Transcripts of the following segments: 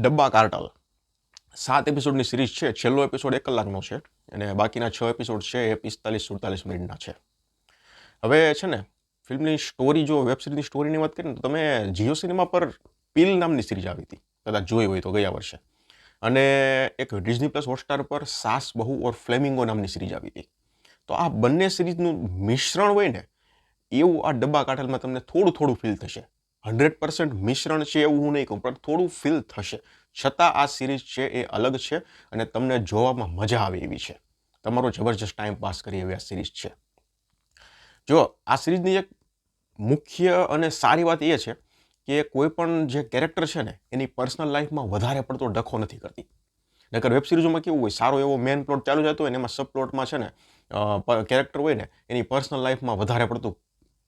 ડબ્બા કાર્ટલ. સાત એપિસોડની સિરીઝ છે. છેલ્લો એપિસોડ એક કલાકનો છે અને બાકીના છ એપિસોડ છે એ પિસ્તાલીસ સુડતાલીસ મિનિટના છે. હવે છે ને, ફિલ્મની સ્ટોરી જો, વેબ સિરીઝની સ્ટોરીની વાત કરીએ તો તમે જીઓ સિનેમા પર પિલ નામની સિરીઝ આવી હતી. કદાચ જોઈ હોય તો ગયા વર્ષે. અને એક ડિઝની પ્લસ હોટસ્ટાર પર સાસ, બહુ ઓર ફ્લેમિંગો નામની સિરીઝ આવી હતી. તો આ બંને સિરીઝનું મિશ્રણ હોય ને, એવું આ ડબ્બા કાટલમાં તમને થોડું થોડું ફીલ થશે. હંડ્રેડ પર્સન્ટ મિશ્રણ છે એવું હું નહીં કહું, પણ થોડું ફીલ થશે. છતાં આ સિરીઝ છે એ અલગ છે અને તમને જોવામાં મજા આવે એવી છે. તમારો જબરજસ્ત ટાઈમ પાસ કરી એવી આ સિરીઝ છે. જો આ સિરીઝની એક મુખ્ય અને સારી વાત એ છે કે કોઈ પણ જે કેરેક્ટર છે ને, એની પર્સનલ લાઈફમાં વધારે પડતો ડખો નથી કરતી. નકર વેબ સિરીઝોમાં કેવું હોય, સારો એવો મેન પ્લોટ ચાલુ જતો હોય ને, એમાં સબ પ્લોટમાં છે ને કેરેક્ટર હોય ને, એની પર્સનલ લાઈફમાં વધારે પડતું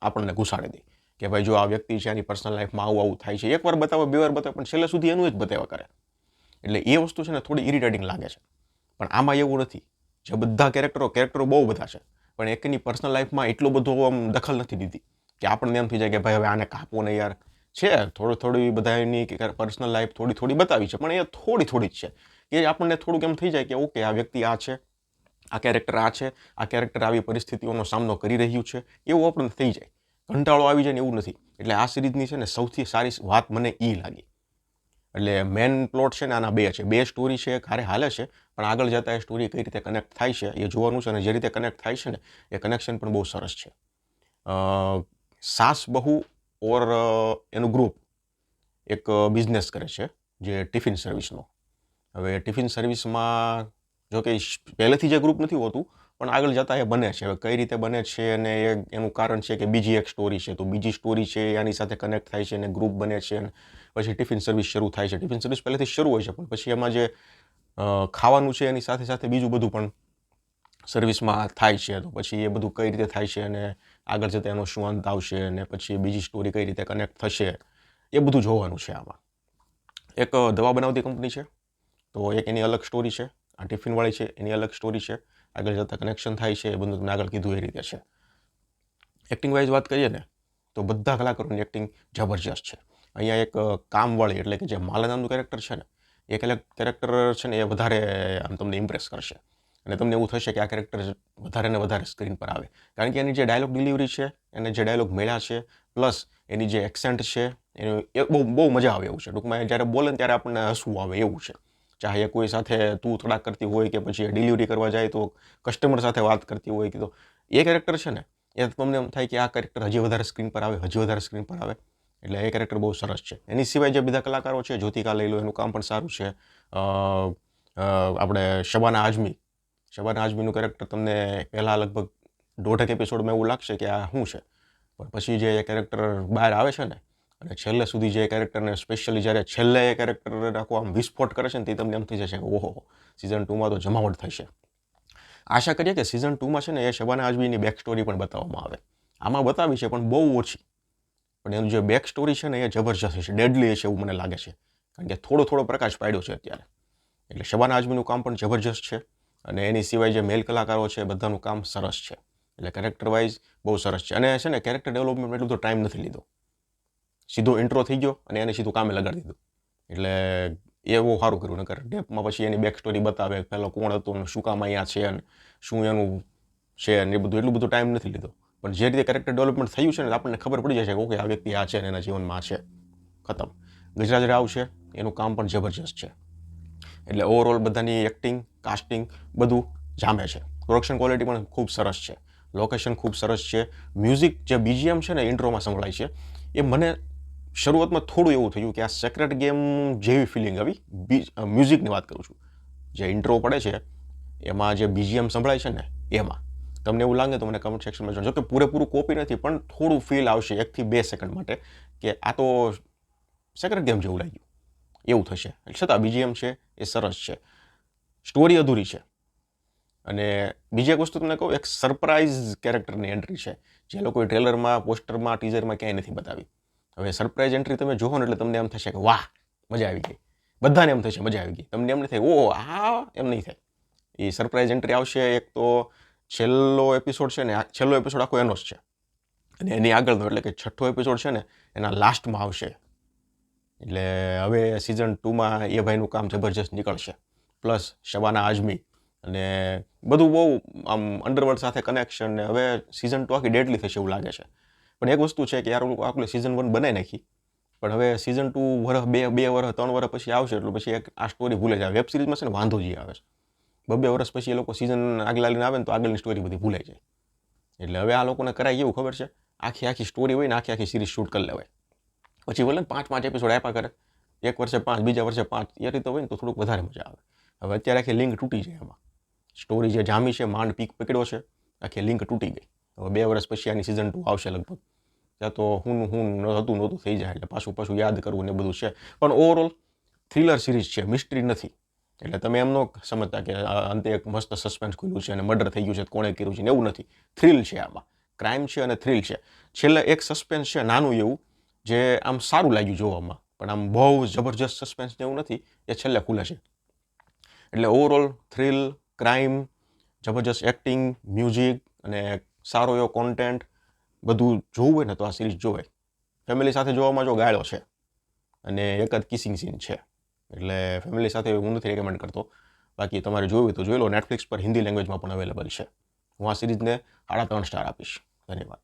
આપણને ઘુસાડી દે. કે ભાઈ જો આ વ્યક્તિ છે એની પર્સનલ લાઈફમાં આવું આવું થાય છે. એકવાર બતાવે, બે વાર બતાવે, પણ છેલ્લે સુધી એનું જ બતાવ્યા કરે. એટલે એ વસ્તુ છે ને થોડી ઇરિટેટિંગ લાગે છે. પણ આમાં એવું નથી. જે બધા કેરેક્ટરો કેરેક્ટરો બહુ બધા છે. પણ એકની પર્સનલ લાઈફમાં એટલો બધો આમ દખલ નથી દીધી. કે આપણને એમ થઈ જાય કે ભાઈ હવે આને કાપવો ને યાર. છે, થોડી થોડી બધાની પર્સનલ લાઈફ થોડી થોડી બતાવી છે. પણ એ થોડી થોડી જ છે. કે આપણને થોડુંક એમ થઈ જાય કે ઓકે, આ વ્યક્તિ આ છે, આ કેરેક્ટર આ છે, આ કેરેક્ટર આવી પરિસ્થિતિઓનો સામનો કરી રહ્યું છે. એવું આપણને થઈ જાય. કંટાળો આવી જાય ને એવું નથી. એટલે આ સિરીઝની છે ને સૌથી સારી વાત મને એ લાગી. એટલે મેન પ્લોટ છે ને આના બે છે. બે સ્ટોરી છે, ખારે હાલે છે, પણ આગળ જતાં એ સ્ટોરી કઈ રીતે કનેક્ટ થાય છે એ જોવાનું છે અને જે રીતે કનેક્ટ થાય છે ને એ કનેક્શન પણ બહુ સરસ છે. સાસ બહુ ઓર એનું ગ્રુપ એક બિઝનેસ કરે છે, જે ટિફિન સર્વિસનો હવે ટિફિન સર્વિસમાં જો કે પહેલેથી જે ગ્રુપ નથી હોતું પણ આગળ જતાં એ બને છે. હવે કઈ રીતે બને છે અને એ એનું કારણ છે કે બીજી એક સ્ટોરી છે. તો બીજી સ્ટોરી છે, એની સાથે કનેક્ટ થાય છે અને ગ્રુપ બને છે અને પછી ટિફિન સર્વિસ શરૂ થાય છે. ટિફિન સર્વિસ પહેલેથી શરૂ હોય છે, પણ પછી એમાં જે ખાવાનું છે એની સાથે સાથે બીજું બધું પણ સર્વિસમાં થાય છે. તો પછી એ બધું કઈ રીતે થાય છે અને આગળ જતાં એનો શું અંત આવશે અને પછી બીજી સ્ટોરી કઈ રીતે કનેક્ટ થશે, એ બધું જોવાનું છે આમાં. એક દવા બનાવતી કંપની છે, તો એક એની અલગ સ્ટોરી છે. આ ટિફિનવાળી છે, એની અલગ સ્ટોરી છે. આગળ જતાં કનેક્શન થાય છે, એ બંદૂકને આગળ કીધું એ રીતે છે. એક્ટિંગ વાઇઝ વાત કરીએ ને, તો બધા કલાકારોની એક્ટિંગ જબરજસ્ત છે. અહીંયા એક કામવાળી એટલે કે જે માલા નામનું કેરેક્ટર છે ને, એ કેરેક્ટર છે ને એ વધારે, આમ તમને ઇમ્પ્રેસ કરશે. અને તમને એવું થશે કે આ કેરેક્ટર વધારે ને વધારે સ્ક્રીન પર આવે. કારણ કે એની જે ડાયલોગ ડિલિવરી છે, એને જે ડાયલોગ મળ્યા છે પ્લસ એની જે એક્સેન્ટ છે, એનું એ બહુ બહુ મજા આવે એવું છે. ટૂંકમાં જ્યારે બોલે ત્યારે આપણને હસવું આવે એવું છે. ચાહે કોઈ સાથે તું થોડાક કરતી હોય કે પછી ડિલિવરી કરવા જાય તો કસ્ટમર સાથે વાત કરતી હોય કે તો, એ કેરેક્ટર છે ને, એ તમને એમ થાય કે આ કેરેક્ટર હજી વધારે સ્ક્રીન પર આવે, હજી વધારે સ્ક્રીન પર આવે. એટલે એ કેરેક્ટર બહુ સરસ છે. એની સિવાય જે બીજા કલાકારો છે, જ્યોતિકા લઈ લો, એનું કામ પણ સારું છે. આપણે શબાના આઝમી, શબાના આઝમીનું કેરેક્ટર તમને પહેલાં લગભગ દોઢેક એપિસોડમાં એવું લાગશે કે આ શું છે? પણ પછી જે કેરેક્ટર બહાર આવે છે ને અને છેલ્લે સુધી જે કેરેક્ટરને સ્પેશિયલી જ્યારે છેલ્લે એ કેરેક્ટરને આખો આમ વિસ્ફોટ કરે છે ને તે તમને એમ થઈ જશે ઓહો સિઝન ટુમાં તો જમાવટ થશે. આશા કરીએ કે સિઝન ટુમાં છે ને એ શબાના આજમીની બેક સ્ટોરી પણ બતાવવામાં આવે. આમાં બતાવી છે પણ બહુ ઓછી. પણ એનું જે બેક સ્ટોરી છે ને એ જબરજસ્ત છે ડેડલી છે એવું મને લાગે છે. કારણ કે થોડો થોડો પ્રકાશ પાડ્યો છે અત્યારે. એટલે શબાના આઝમીનું કામ પણ જબરજસ્ત છે અને એની સિવાય જે મેલ કલાકારો છે બધાનું કામ સરસ છે. એટલે કેરેક્ટર વાઇઝ બહુ સરસ છે. અને છે ને કેરેક્ટર ડેવલપમેન્ટ એટલું તો ટાઈમ નથી લીધો. સીધો ઇન્ટ્રો થઈ ગયો અને એને સીધું કામે લગાડી દીધું. એટલે એ બહુ સારું કર્યું, નકર ડેપમાં પછી એની બેક સ્ટોરી બતાવે પહેલો કોણ હતું અને શું કામ અહીંયા છે અને શું એનું છે અને એ બધું, એટલું બધું ટાઈમ નથી લીધો. પણ જે રીતે કેરેક્ટર ડેવલપમેન્ટ થયું છે ને આપણને ખબર પડી જાય છે કે, ઓકે, આ વ્યક્તિ આ છે અને એના જીવનમાં છે. ખતમ. ગજરાજ રાવ છે, એનું કામ પણ જબરજસ્ત છે. એટલે ઓવરઓલ બધાની એક્ટિંગ કાસ્ટિંગ બધું જામે છે. પ્રોડક્શન ક્વોલિટી પણ ખૂબ સરસ છે. લોકેશન ખૂબ સરસ છે. મ્યુઝિક જે બીજીએમ છે ને ઇન્ટ્રોમાં સંભળાય છે, એ મને શરૂઆતમાં થોડું એવું થયું કે આ સેક્રેટ ગેમ જેવી ફિલિંગ આવી. બી મ્યુઝિકની વાત કરું છું. જે ઇન્ટ્રો પડે છે, એમાં જે બીજીએમ સંભળાય છે ને, એમાં. તમને એવું લાગે તો મને કમેન્ટ સેક્શનમાં જણાવજો. કે પૂરેપૂરું કોપી નથી, પણ થોડું ફીલ આવશે એકથી બે સેકન્ડ માટે કે આ તો સેક્રેટ ગેમ જેવું લાગ્યું. એવું થશે. છતાં બીજીએમ છે, એ સરસ છે. સ્ટોરી અધૂરી છે. અને બીજી એક વસ્તુ તમને કહું, એક સરપ્રાઇઝ કેરેક્ટરની એન્ટ્રી છે. જે લોકોએ ટ્રેલરમાં પોસ્ટરમાં ટીઝરમાં ક્યાંય નથી બતાવી. હવે સરપ્રાઇઝ એન્ટ્રી તમે જોવો ને એટલે તમને એમ થશે કે વાહ, મજા આવી ગઈ. બધાને એમ થશે મજા આવી ગઈ. તમને એમ નહીં થાય ઓ આ એમ નહીં થાય. એ સરપ્રાઇઝ એન્ટ્રી આવશે એક તો છેલ્લો એપિસોડ છે ને છેલ્લો એપિસોડ આખો એનો જ છે. અને એની આગળનો એટલે કે છઠ્ઠો એપિસોડ છે ને, એના લાસ્ટમાં આવશે. એટલે હવે સિઝન ટુમાં એ ભાઈનું કામ જબરજસ્ત નીકળશે. પ્લસ શબાના આઝમી અને બધું બહુ આમ અંડરવર્લ્ડ સાથે કનેક્શન ને, હવે સિઝન ટુ આખી ડેડલી થશે એવું લાગે છે. પણ એક વસ્તુ છે કે યાર લોકો આખું સિઝન વન બનાવી નાખી. પણ હવે સિઝન ટુ વર્ષ બે બે વર્ષ ત્રણ વર્ષ પછી આવશે એટલે પછી એક આ સ્ટોરી ભૂલે જાય. વેબ સિરીઝમાં છે ને વાંધો જે આવે છે. બબે વર્ષ પછી એ લોકો સિઝન આગલા લઈને આવે ને તો આગળની સ્ટોરી બધી ભૂલાઈ જાય. એટલે હવે આ લોકોને કરાય એવું ખબર છે? આખી આખી સ્ટોરી હોય ને આખી આખી સિરીઝ શૂટ કરી લેવાય. પછી ભલે ને પાંચ પાંચ એપિસોડ આપ્યા કરે. એક વર્ષે પાંચ, બીજા વર્ષે પાંચ, એ રીતે હોય ને તો થોડુંક વધારે મજા આવે. હવે અત્યારે આખી લિંક તૂટી જાય એમાં. સ્ટોરી જે જામી છે, માંડ પીક પકડ્યો છે, આખી લિંક તૂટી ગઈ. હવે બે વર્ષ પછી આની સિઝન ટુ આવશે લગભગ. ત્યાં તો હું હું હતું નહોતું થઈ જાય, એટલે પાછું પાછું યાદ કરવું ને બધું છે. પણ ઓવરઓલ થ્રિલર સિરીઝ છે મિસ્ટ્રી નથી. એટલે તમે એમ ન સમજતા કે અંતે એક મસ્ત સસ્પેન્સ ખુલ્યું છે અને મર્ડર થઈ ગયું છે, કોણે કર્યું છે ને એવું નથી. થ્રિલ છે આમાં. ક્રાઇમ છે અને થ્રિલ છે. છેલ્લે એક સસ્પેન્સ છે, નાનું એવું, જે આમ સારું લાગ્યું જોવામાં. પણ આમ બહુ જબરજસ્ત સસ્પેન્સ એવું નથી, એ છેલ્લે ખુલે છે. એટલે ઓવરઓલ થ્રિલ ક્રાઇમ જબરજસ્ત એક્ટિંગ મ્યુઝિક અને સારો એવો કોન્ટેન્ટ બધું જોવું હોય ને તો આ સિરીઝ જોવે ફેમિલી સાથે જોવામાં જો ગાળો છે અને એક જ કિસિંગ સીન છે, એટલે ફેમિલી સાથે હું નથી રેકમેન્ડ કરતો. બાકી તમારે જોયું હોય તો જોઈ લો નેટફ્લિક્સ પર હિન્દી લેંગ્વેજમાં પણ અવેલેબલ છે. હું આ સિરીઝને સાડા ત્રણ સ્ટાર આપીશ. ધન્યવાદ.